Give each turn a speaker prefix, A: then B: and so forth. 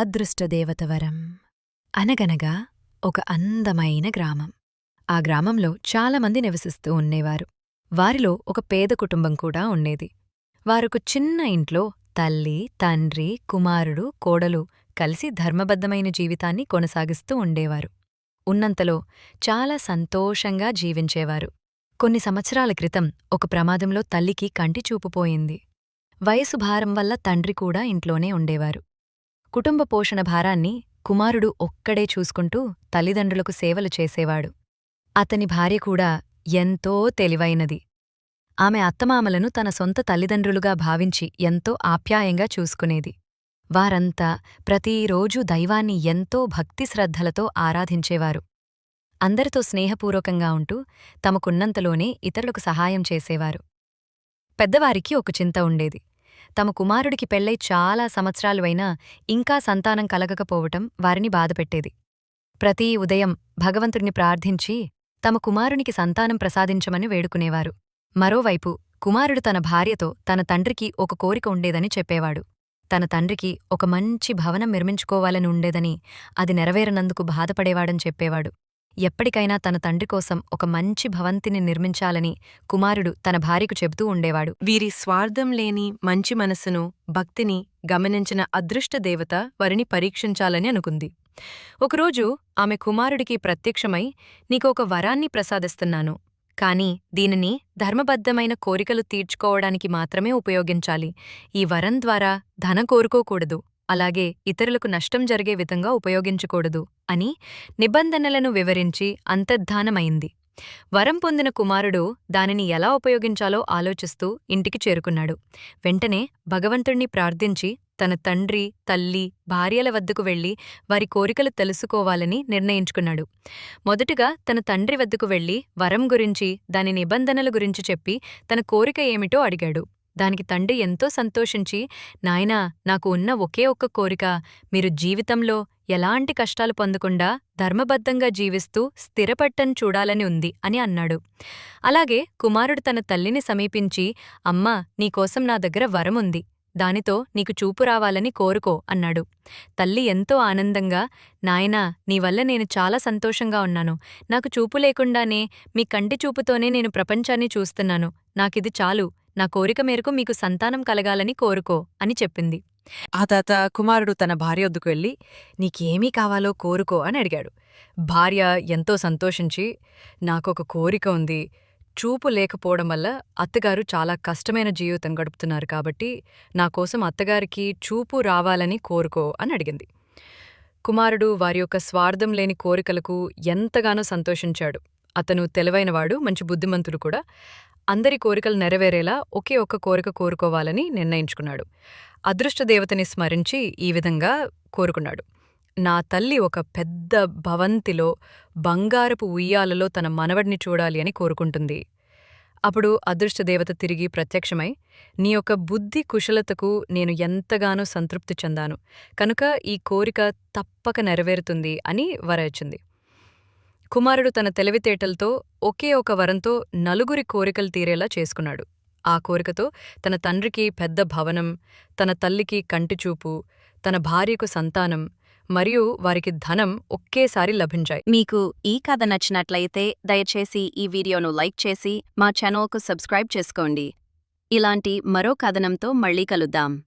A: అదృష్టదేవతవరం. అనగనగా ఒక అందమైన గ్రామం. ఆ గ్రామంలో చాలామంది నివసిస్తూ ఉండేవారు. వారిలో ఒక పేద కుటుంబం కూడా ఉండేది. వారొక చిన్న ఇంట్లో తల్లి తండ్రి కుమారుడు కోడలు కలిసి ధర్మబద్ధమైన జీవితాన్ని కొనసాగిస్తూ ఉండేవారు. ఉన్నంతలో చాలా సంతోషంగా జీవించేవారు. కొన్ని సంవత్సరాల క్రితం ఒక ప్రమాదంలో తల్లికి కంటి చూపుపోయింది వయసు భారం వల్ల తండ్రి కూడా ఇంట్లోనే ఉండేవారు. కుటుంబ పోషణ భారాన్ని కుమారుడు ఒక్కడే చూసుకుంటూ తల్లిదండ్రులకు సేవలు చేసేవాడు. అతని భార్య కూడా ఎంతో తెలివైనది. ఆమె అత్తమామలను తన సొంత తల్లిదండ్రులుగా భావించి ఎంతో ఆప్యాయంగా చూసుకునేది. వారంతా ప్రతిరోజూ దైవాన్ని ఎంతో భక్తి శ్రద్ధలతో ఆరాధించేవారు. అందరితో స్నేహపూర్వకంగా ఉంటూ తమకున్నంతలోనే ఇతరులకు సహాయం చేసేవారు. పెద్దవారికి ఒక చింత ఉండేది. తమ కుమారుడికి పెళ్ళై చాలా సంవత్సరాలువైనా ఇంకా సంతానం కలగకపోవటం వారిని బాధపెట్టేది. ప్రతి ఉదయం భగవంతుడిని ప్రార్థించి తమ కుమారునికి సంతానం ప్రసాదించమని వేడుకునేవారు. మరోవైపు కుమారుడు తన భార్యతో తన తండ్రికి ఒక కోరిక ఉండేదని చెప్పేవాడు. తన తండ్రికి ఒక మంచి భవనం నిర్మించుకోవాలని ఉండేదని అది నెరవేరనందుకు బాధపడేవాడని చెప్పేవాడు. ఎప్పటికైనా తన తండ్రి కోసం ఒక మంచి భవంతిని నిర్మించాలని కుమారుడు తన భార్యకు చెబుతూ ఉండేవాడు.
B: వీరి స్వార్థం లేని మంచి మనసును భక్తిని గమనించిన అదృష్టదేవత వారిని పరీక్షించాలని అనుకుంది. ఒకరోజు ఆమె కుమారుడికి ప్రత్యక్షమై నీకు ఒక వరాన్ని ప్రసాదిస్తున్నాను కాని దీనిని ధర్మబద్ధమైన కోరికలు తీర్చుకోవడానికి మాత్రమే ఉపయోగించాలి. ఈ వరం ద్వారా ధన కోరుకోకూడదు. అలాగే ఇతరులకు నష్టం జరిగే విధంగా ఉపయోగించకూడదు అని నిబంధనలను వివరించి అంతర్ధానమైంది. వరం పొందిన కుమారుడు దానిని ఎలా ఉపయోగించాలో ఆలోచిస్తూ ఇంటికి చేరుకున్నాడు. వెంటనే భగవంతుణ్ణి ప్రార్థించి తన తండ్రి తల్లి భార్యల వద్దకు వెళ్ళి వారి కోరికలు తెలుసుకోవాలని నిర్ణయించుకున్నాడు. మొదటగా తన తండ్రి వద్దకు వెళ్ళి వరం గురించి దాని నిబంధనల గురించి చెప్పి తన కోరిక ఏమిటో అడిగాడు. దానికి తండ్రి ఎంతో సంతోషించి నాయనా నాకు ఉన్న ఒకే ఒక్క కోరిక మీరు జీవితంలో ఎలాంటి కష్టాలు పొందకుండా ధర్మబద్ధంగా జీవిస్తూ స్థిరపట్టని చూడాలని ఉంది అని అన్నాడు. అలాగే కుమారుడు తన తల్లిని సమీపించి అమ్మా నీకోసం నా దగ్గర వరముంది దానితో నీకు చూపు రావాలని కోరుకో అన్నాడు. తల్లి ఎంతో ఆనందంగా నాయనా నీవల్ల నేను చాలా సంతోషంగా ఉన్నాను. నాకు చూపు లేకుండానే మీ కంటి చూపుతోనే నేను ప్రపంచాన్ని చూస్తున్నాను. నాకిది చాలు. నా కోరిక మేరకు మీకు సంతానం కలగాలని కోరుకో అని చెప్పింది. ఆ తాత కుమారుడు తన భార్య వద్దకు వెళ్ళి నీకేమీ కావాలో కోరుకో అని అడిగాడు. భార్య ఎంతో సంతోషించి నాకొక కోరిక ఉంది. చూపు లేకపోవడం వల్ల అత్తగారు చాలా కష్టమైన జీవితం గడుపుతున్నారు కాబట్టి నా కోసం అత్తగారికి చూపు రావాలని కోరుకో అని అడిగింది. కుమారుడు వారి యొక్క స్వార్థం లేని కోరికలకు ఎంతగానో సంతోషించాడు. అతను తెలివైనవాడు మంచి బుద్ధిమంతుడు కూడా. అందరి కోరికలు నెరవేరేలా ఒకే ఒక్క కోరిక కోరుకోవాలని నిర్ణయించుకున్నాడు. అదృష్టదేవతని స్మరించి ఈ విధంగా కోరుకున్నాడు. నా తల్లి ఒక పెద్ద భవంతిలో బంగారపు ఉయ్యాలలో తన మనవడిని చూడాలి అని కోరుకుంటుంది. అప్పుడు అదృష్టదేవత తిరిగి ప్రత్యక్షమై నీ యొక్క బుద్ధి కుశలతకు నేను ఎంతగానో సంతృప్తి చెందాను. కనుక ఈ కోరిక తప్పక నెరవేరుతుంది అని వరయచ్చింది. కుమారుడు తన తెలివితేటలతో ఒకే ఒక వరంతో నలుగురి కోరికలు తీరేలా చేసుకున్నాడు. ఆ కోరికతో తన తండ్రికి పెద్ద భవనం తన తల్లికి కంటిచూపు తన భార్యకు సంతానం మరియు వారికి ధనం ఒకేసారి లభించాయి.
C: మీకు ఈ కథ నచ్చినట్లయితే దయచేసి ఈ వీడియోను లైక్ చేసి మా ఛానల్కు సబ్స్క్రైబ్ చేసుకోండి. ఇలాంటి మరో కథనంతో మళ్ళీ కలుద్దాం.